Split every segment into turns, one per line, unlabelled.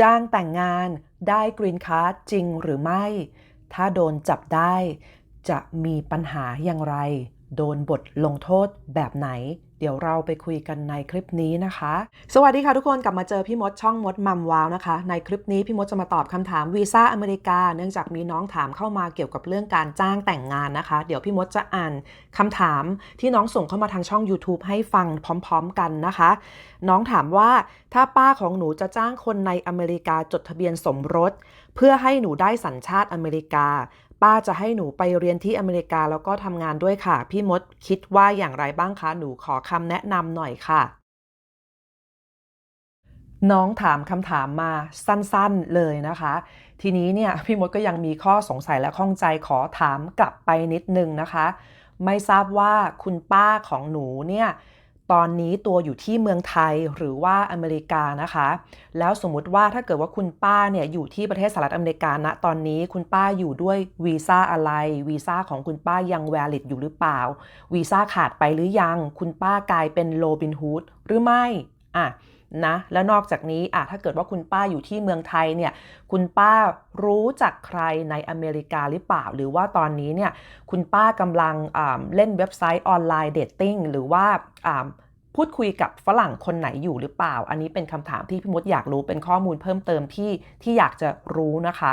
จ้างแต่งงานได้กรีนคาร์ดจริงหรือไม่ ถ้าโดนจับได้ จะมีปัญหาอย่างไร โดนบทลงโทษแบบไหน เดี๋ยวเราไปคุยกันในคลิปนี้นะคะ สวัสดีค่ะทุกคนกลับมาเจอพี่มดช่องมดมัมวาวนะคะ ในคลิปนี้พี่มดจะมาตอบคำถามวีซ่าอเมริกา เนื่องจากมีน้องถามเข้ามาเกี่ยวกับเรื่องการจ้างแต่งงานนะคะ เดี๋ยวพี่มดจะอ่านคำถามที่น้องส่งเข้ามาทางช่อง YouTube ให้ฟังพร้อม ๆ กันนะคะ น้องถามว่าถ้าป้าของหนูจะจ้างคนในอเมริกาจดทะเบียนสมรส เพื่อให้หนูได้สัญชาติอเมริกา ป้าจะให้หนูไปเรียนที่อเมริกาแล้วก็ทำงานด้วยค่ะ พี่มดคิดว่าอย่างไรบ้างคะ หนูขอคำแนะนำหน่อยค่ะ น้องถามคำถามมาสั้นๆเลยนะคะ ทีนี้เนี่ยพี่มดก็ยังมีข้อสงสัยและข้องใจขอถามกลับไปนิดนึงนะคะ ไม่ทราบว่าคุณป้าของหนูเนี่ย ตอนนี้ตัวอยู่ที่เมืองไทยหรือว่าอเมริกานะคะ แล้วสมมุติว่าถ้าเกิดว่าคุณป้าเนี่ยอยู่ที่ประเทศสหรัฐอเมริกาณตอนนี้คุณป้าอยู่ด้วยวีซ่าอะไรวีซ่าของคุณป้ายังแวลิดอยู่หรือเปล่าวีซ่าขาดไปหรือยัง คุณป้ากลายเป็นโลบินฮูดหรือไม่อะ นะ แล้วนอกจากนี้อะถ้าเกิดว่าคุณป้าอยู่ที่เมืองไทยเนี่ย คุณป้ารู้จักใครในอเมริกาหรือเปล่า หรือว่าตอนนี้เนี่ย คุณป้ากำลังเล่นเว็บไซต์ออนไลน์เดทติ้งหรือว่าพูดคุยกับฝรั่งคนไหนอยู่หรือเปล่า อันนี้เป็นคำถามที่พี่มดอยากรู้เป็นข้อมูลเพิ่มเติมที่ที่อยากจะรู้นะคะ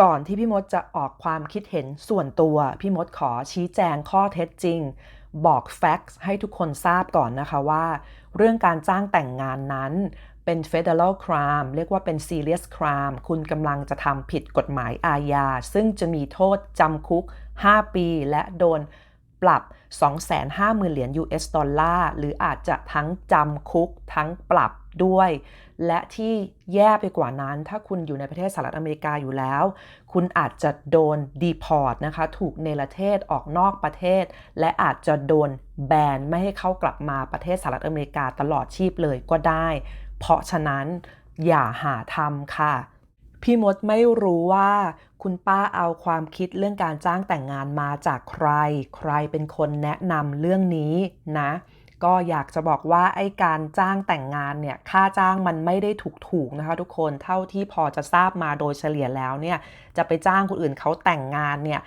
ก่อนที่พี่มดจะออกความคิดเห็นส่วนตัว พี่มดขอชี้แจงข้อเท็จจริง บอกแฟกซ์ให้ทุกคนทราบก่อนนะคะว่า เรื่องการจ้างแต่งงานนั้นเป็น federal crime เรียกว่าเป็น serious crime คุณกำลังจะทำผิดกฎหมายอาญา ซึ่งจะมีโทษจำคุก 5 ปี และโดนปรับ 250,000 เหรียญ US ดอลลาร์ หรืออาจจะทั้งจำคุกทั้งปรับ ด้วย และที่แย่ไปกว่านั้น ถ้าคุณอยู่ในประเทศสหรัฐอเมริกาอยู่แล้ว คุณอาจจะโดนดีพอร์ตนะคะ ถูกเนรเทศออกนอกประเทศ และอาจจะโดนแบนไม่ให้เข้ากลับมาประเทศสหรัฐอเมริกาตลอดชีพเลยก็ได้ เพราะฉะนั้นอย่าหาทำค่ะ พี่มดไม่รู้ว่าคุณป้าเอาความคิดเรื่องการจ้างแต่งงานมาจากใคร ใครเป็นคนแนะนำเรื่องนี้นะ ก็อยากจะบอกว่าไอ้การจ้างแต่งงานเนี่ยค่าจ้างมันไม่ได้ถูกๆนะคะทุกคนเท่าที่พอจะทราบมาโดยเฉลี่ยแล้วเนี่ยจะไปจ้างคนอื่นเขาแต่งงานเนี่ย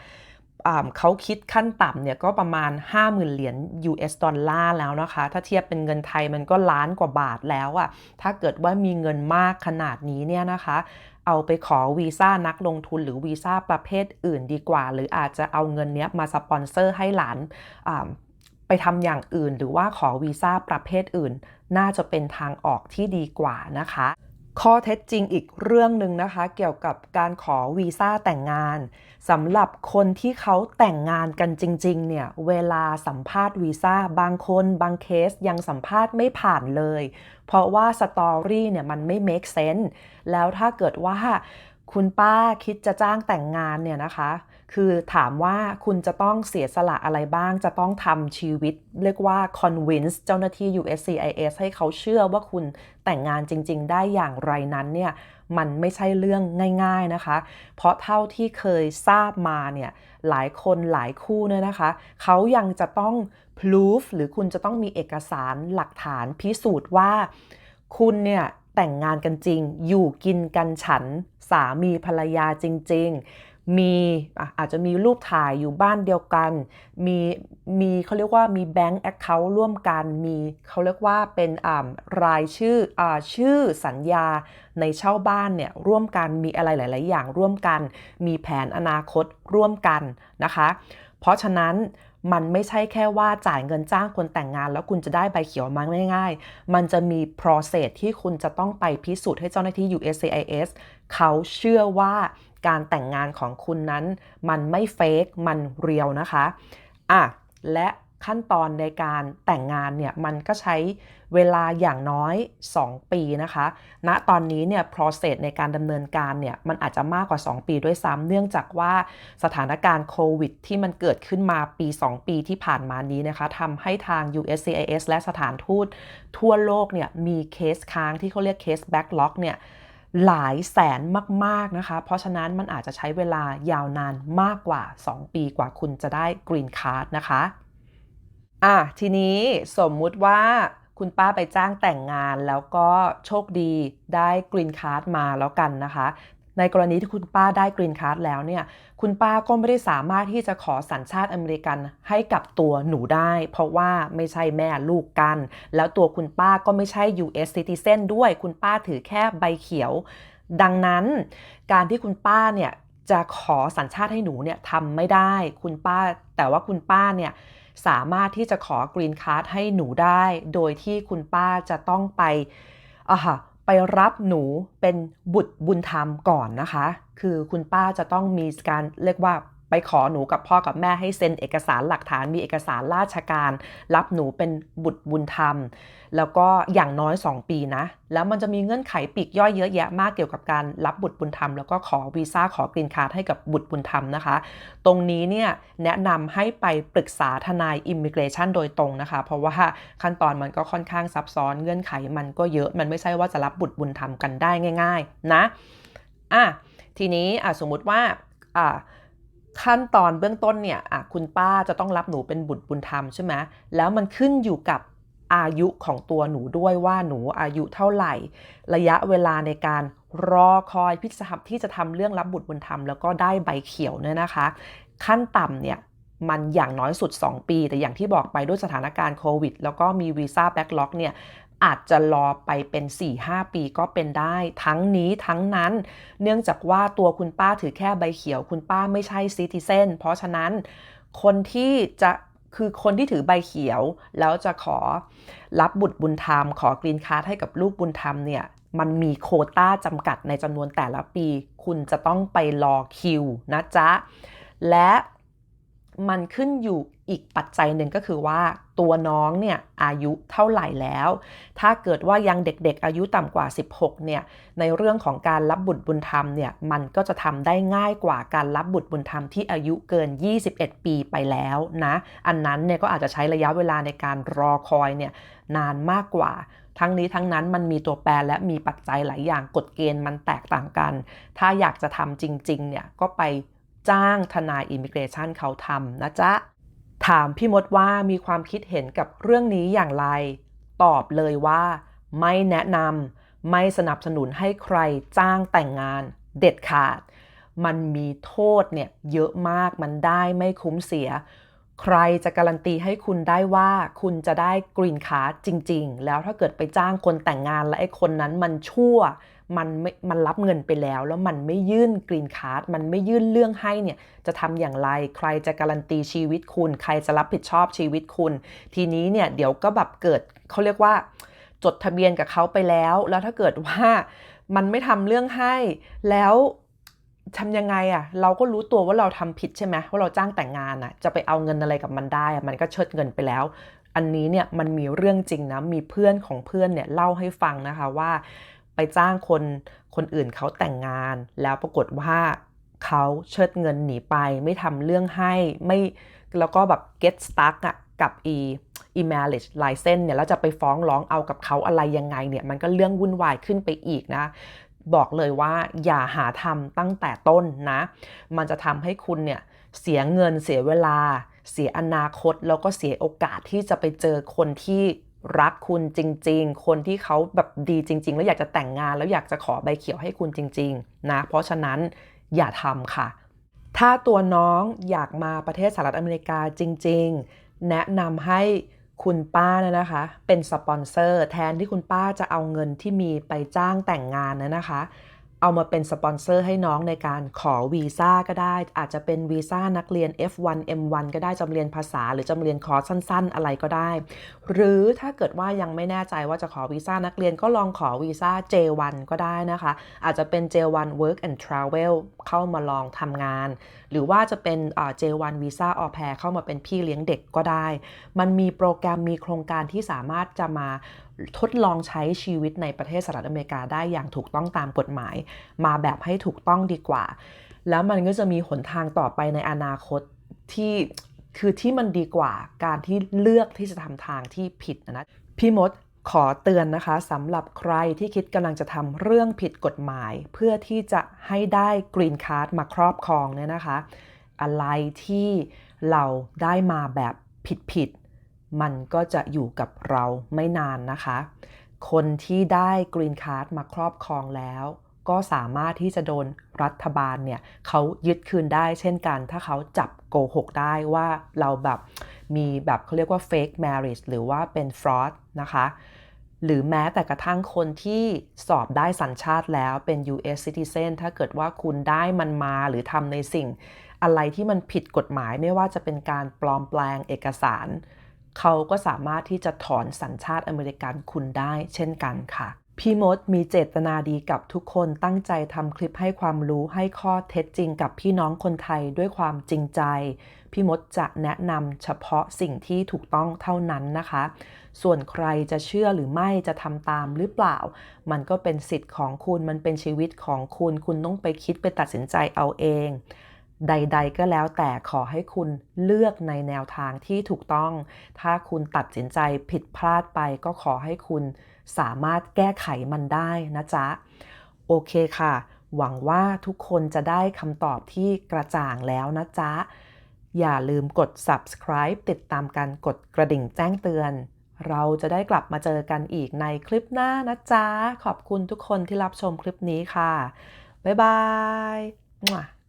เขาคิดขั้นต่ำเนี่ยก็ประมาณ 50,000 เหรียญ US ดอลลาร์แล้วนะคะ ถ้าเทียบเป็นเงินไทยมันก็ล้านกว่าบาทแล้วอะถ้าเกิดว่ามีเงินมากขนาดนี้เนี่ยนะคะ เอาไปขอวีซ่านักลงทุนหรือวีซ่าประเภทอื่นดีกว่า หรืออาจจะเอาเงินนี้มาสปอนเซอร์ให้หลาน ไปทำอย่างอื่น หรือว่าขอวีซ่าประเภทอื่น น่าจะเป็นทางออกที่ดีกว่านะคะ ข้อเท็จจริงอีกเรื่องหนึ่งนะคะ เกี่ยวกับการขอวีซ่าแต่งงานสำหรับคนที่เขาแต่งงานกันจริงๆ เนี่ย เวลาสัมภาษณ์วีซ่าบางคนบางเคสยังสัมภาษณ์ไม่ผ่านเลย เพราะว่าสตอรี่เนี่ยมันไม่ make sense แล้วถ้าเกิดว่า คุณป้าคิดจะจ้างแต่งงานเนี่ยนะคะ คือถามว่าคุณจะต้องเสียสละอะไรบ้าง จะต้องทำชีวิต เรียกว่า convince เจ้าหน้าที่ USCIS ให้เขาเชื่อว่าคุณแต่งงานจริง ๆ ได้อย่างไรนั้นเนี่ยมันไม่ใช่เรื่องง่ายๆนะคะ เพราะเท่าที่เคยทราบมาเนี่ยหลายคนหลายคู่เนี่ยนะคะ เขายังจะต้อง proof หรือคุณจะต้องมีเอกสารหลักฐานพิสูจน์ว่า คุณเนี่ย แต่งงานกันจริง อยู่กินกันฉัน สามีภรรยาจริง ๆ มีอาจจะมีรูปถ่ายอยู่บ้านเดียวกัน มีมีเขาเรียกว่ามีแบงก์แอคเคาท์ร่วมกันมีเขาเรียกว่าเป็นรายชื่ออชื่อสัญญาในเช่าบ้านเนี่ยร่วมกันมีอะไรหลาย ๆ อย่างร่วมกัน มีแผนอนาคตร่วมกันนะคะ เพราะฉะนั้น มันไม่ใช่แค่ว่าจ่ายเงินจ้างคนแต่งงาน แล้วคุณจะได้ใบเขียวมาง่ายๆ มันจะมี process ที่คุณจะต้องไปพิสูจน์ให้เจ้าหน้าที่ USCIS เขาเชื่อว่าการแต่งงานของคุณนั้น มันไม่เฟกมันเรียวนะคะ อะ และ ขั้นตอนในการแต่งงานเนี่ยมันก็ใช้เวลาอย่างน้อย 2 ปีนะคะณนะตอนนี้เนี่ย process ในการดำเนินการเนี่ยมันอาจจะมากกว่า 2 ปีด้วยซ้ำเนื่องจากว่าสถานการณ์โควิดที่มันเกิดขึ้นมาปี 2 ปีที่ผ่านมานี้นะคะทำให้ทาง USCIS และสถานทูตทั่วโลกเนี่ยมีเคสค้างที่เขาเรียกเคส backlog เนี่ยหลายแสนมาก ๆ นะคะ เพราะฉะนั้นมันอาจจะใช้เวลายาวนานมากกว่า 2 ปีกว่าคุณจะได้กรีนคาร์ดนะคะ อะทีนี้สมมุติว่าคุณป้าไปจ้างแต่งงานแล้วก็โชคดีได้กรีนคาร์ดมาแล้วกันนะคะ ในกรณีที่คุณป้าได้กรีนคาร์ดแล้วเนี่ย คุณป้าก็ไม่ได้สามารถที่จะขอสัญชาติอเมริกันให้กับตัวหนูได้ เพราะว่าไม่ใช่แม่ลูกกัน แล้วตัวคุณป้าก็ไม่ใช่ US citizen ด้วย คุณป้าถือแค่ใบเขียว ดังนั้นการที่คุณป้าเนี่ยจะขอสัญชาติให้หนูเนี่ยทำไม่ได้ คุณป้าแต่ว่าคุณป้าเนี่ย สามารถที่จะขอกรีนคาร์ดให้หนูได้ โดยที่คุณป้าจะต้องไปอะฮะไปรับหนูเป็นบุตรบุญธรรมก่อนนะคะ คือคุณป้าจะต้องมีการเรียกว่า ไปขอหนูกับพ่อกับแม่ให้เซ็นเอกสารหลักฐานมีเอกสารราชการ รับหนูเป็นบุตรบุญธรรม แล้วก็อย่างน้อย 2 ปีนะ แล้วมันจะมีเงื่อนไขปีกย่อยเยอะแยะมากเกี่ยวกับการรับบุตรบุญธรรม แล้วก็ขอวีซ่าขอกรีนคาร์ดให้กับบุตรบุญธรรมนะคะ ตรงนี้เนี่ยแนะนำให้ไปปรึกษาทนายอิมิเกรชันโดยตรงนะคะ เพราะว่าขั้นตอนมันก็ค่อนข้างซับซ้อนเงื่อนไขมันก็เยอะมันไม่ใช่ว่าจะรับบุตรบุญธรรมกันได้ง่าย ๆ นะอะทีนี้อะสมมุติว่าอะ ขั้นตอนเบื้องต้นเนี่ยคุณป้าจะต้องรับหนูเป็นบุตรบุญธรรมใช่ไหมแล้วมันขึ้นอยู่กับอายุของตัวหนูด้วยว่าหนูอายุเท่าไหร่ ระยะเวลาในการรอคอยพิจารณาที่จะทำเรื่องรับบุตรบุญธรรมแล้วก็ได้ใบเขียวเนี่ยนะคะ ขั้นต่ำเนี่ยมันอย่างน้อยสุด 2 ปี แต่อย่างที่บอกไปด้วยสถานการณ์โควิด แล้วก็มีวีซ่าแบ็กล็อกเนี่ย อาจจะรอไปเป็น 4-5 ปีก็เป็นได้ ทั้งนี้ทั้งนั้น เนื่องจากว่าตัวคุณป้าถือแค่ใบเขียว คุณป้าไม่ใช่ซิติเซนเพราะฉะนั้นคนที่จะคือคนที่ถือใบเขียว แล้วจะขอรับบุตรบุญธรรม ขอกรีนคาร์ดให้กับลูกบุญธรรมเนี่ยมันมีโคต้าจำกัดในจำนวนแต่ละปี คุณจะต้องไปรอคิวนะจ๊ะ และมันขึ้นอยู่อีกปัจจัยหนึ่งก็คือว่า ตัวน้องเนี่ยอายุเท่าไหร่แล้ว ถ้าเกิดว่ายังเด็กๆอายุต่ำกว่า 16 เนี่ย ในเรื่องของการรับบุตรบุญธรรมเนี่ยมันก็จะทำได้ง่ายกว่าการรับบุตรบุญธรรมที่อายุเกิน 21 ปีไปแล้วนะ อันนั้นเนี่ยก็อาจจะใช้ระยะเวลาในการรอคอยเนี่ยนานมากกว่าทั้งนี้ทั้งนั้นมันมีตัวแปรและมีปัจจัยหลายอย่างกฎเกณฑ์มันแตกต่างกัน ถ้าอยากจะทำจริงๆเนี่ยก็ไปจ้างทนายอิมิเกรชันเขาทำนะจ๊ะ ถามพี่มดว่ามีความคิดเห็นกับเรื่องนี้อย่างไร ตอบเลยว่า ไม่แนะนำไม่สนับสนุนให้ใครจ้างแต่งงาน เด็ดขาด มันมีโทษเนี่ยเยอะมากมันได้ไม่คุ้มเสีย ใครจะการันตีให้คุณได้ว่าคุณจะได้กรีนคาร์ดจริง ๆ แล้วถ้าเกิดไปจ้างคนแต่งงานและไอ้คนนั้นมันชั่ว มันไม่มันรับเงินไปแล้ว แล้วมันไม่ยื่นกรีนคาร์ดมันไม่ยื่นเรื่องให้เนี่ยจะทำอย่างไร ใครจะการันตีชีวิตคุณ ใครจะรับผิดชอบชีวิตคุณ ทีนี้เนี่ยเดี๋ยวก็แบบเกิดเขาเรียกว่า จดทะเบียนกับเขาไปแล้ว แล้วถ้าเกิดว่ามันไม่ทำเรื่องให้แล้วทำยังไงอะ่ะ เราก็รู้ตัวว่าเราทำผิดใช่ไหมว่าเราจ้างแต่งงานอะ่ะ จะไปเอาเงินอะไรกับมันได้มันก็เชิดเงินไปแล้ว อันนี้เนี่ยมันมีเรื่องจริงนะมีเพื่อนของเพื่อนเนี่ยเล่าให้ฟังนะคะว่า จ้างคนคนอื่นเขาแต่งงาน แล้วปรากฏว่าเขาเชิดเงินหนีไป ไม่ทำเรื่องให้ไม่แล้วก็แบบ get stuck อะกับอี e marriage license เนี่ยแล้วจะไปฟ้องร้องเอากับเขาอะไรยังไงเนี่ยมันก็เรื่องวุ่นวายขึ้นไปอีกนะ บอกเลยว่าอย่าหาทำตั้งแต่ต้นนะ มันจะทำให้คุณเนี่ยเสียเงินเสียเวลา เสียอนาคต แล้วก็เสียโอกาสที่จะไปเจอคนที่ รักคุณจริง ๆ คนที่เขาแบบดีจริง ๆ แล้วอยากจะแต่งงานแล้วอยากจะขอใบเขียวให้คุณจริง ๆ นะ เพราะฉะนั้นอย่าทำค่ะ ถ้าตัวน้องอยากมาประเทศสหรัฐอเมริกาจริง ๆ แนะนำให้คุณป้านะนะคะ เป็นสปอนเซอร์แทนที่คุณป้าจะเอาเงินที่มีไปจ้างแต่งงานนะนะคะ เอามาเป็นสปอนเซอร์ให้น้องในการขอวีซ่าก็ได้ อาจจะเป็นวีซ่านักเรียน F1 M1 ก็ได้จำเรียนภาษา หรือจำเรียนคอร์สสั้น ๆ อะไรก็ได้ หรือถ้าเกิดว่ายังไม่แน่ใจว่าจะขอวีซ่านักเรียนก็ลองขอวีซ่า J1 ก็ได้นะคะ อาจจะเป็น J1 Work and Travel เข้ามาลองทำงาน หรือว่าจะเป็น J1 Visa Au Pair เข้ามาเป็นพี่เลี้ยงเด็กก็ได้ มันมีโปรแกรมมีโครงการที่สามารถจะมาทดลองใช้ชีวิตในประเทศสหรัฐอเมริกาได้อย่างถูกต้องตามกฎหมาย มาแบบให้ถูกต้องดีกว่า แล้วมันก็จะมีหนทางต่อไปในอนาคตที่คือที่มันดีกว่าการที่เลือกที่จะทำทางที่ผิดนะพี่มดขอเตือนนะคะสำหรับใครที่คิดกำลังจะทำเรื่องผิดกฎหมาย เพื่อที่จะให้ได้กรีนคาร์ดมาครอบครองเนี่ยนะคะ อะไรที่เราได้มาแบบผิดผิด มันก็จะอยู่กับเราไม่นานนะคะ คนที่ได้กรีนคาร์ดมาครอบครองแล้ว ก็สามารถที่จะโดนรัฐบาลเนี่ยเขายึดคืนได้เช่นกัน ถ้าเขาจับโกหกได้ว่าเราแบบมีแบบเขาเรียกว่า fake marriage หรือว่าเป็น fraud นะคะหรือแม้แต่กระทั่งคนที่สอบได้สัญชาติแล้วเป็น US citizen ถ้าเกิดว่าคุณได้มันมาหรือทำในสิ่ง อะไรที่มันผิดกฎหมายไม่ว่าจะเป็นการปลอมแปลงเอกสาร เขาก็สามารถที่จะถอนสัญชาติอเมริกันคุณได้เช่นกันค่ะ พี่มดมีเจตนาดีกับทุกคนตั้งใจทำคลิปให้ความรู้ให้ข้อเท็จจริงกับพี่น้องคนไทยด้วยความจริงใจ พี่มดจะแนะนำเฉพาะสิ่งที่ถูกต้องเท่านั้นนะคะ ส่วนใครจะเชื่อหรือไม่จะทำตามหรือเปล่า มันก็เป็นสิทธิ์ของคุณมันเป็นชีวิตของคุณ คุณต้องไปคิดไปตัดสินใจเอาเอง ใด ๆ ก็แล้วแต่ขอให้คุณเลือกในแนวทางที่ถูกต้อง ถ้าคุณตัดสินใจผิดพลาดไปก็ขอให้คุณสามารถแก้ไขมันได้นะจ๊ะ โอเคค่ะ หวังว่าทุกคนจะได้คำตอบที่กระจ่างแล้วนะจ๊ะ อย่าลืมกด subscribe ติดตามกันกดกระดิ่งแจ้งเตือน เราจะได้กลับมาเจอกันอีกในคลิปหน้านะจ๊ะ ขอบคุณทุกคนที่รับชมคลิปนี้ค่ะ บ๊ายบาย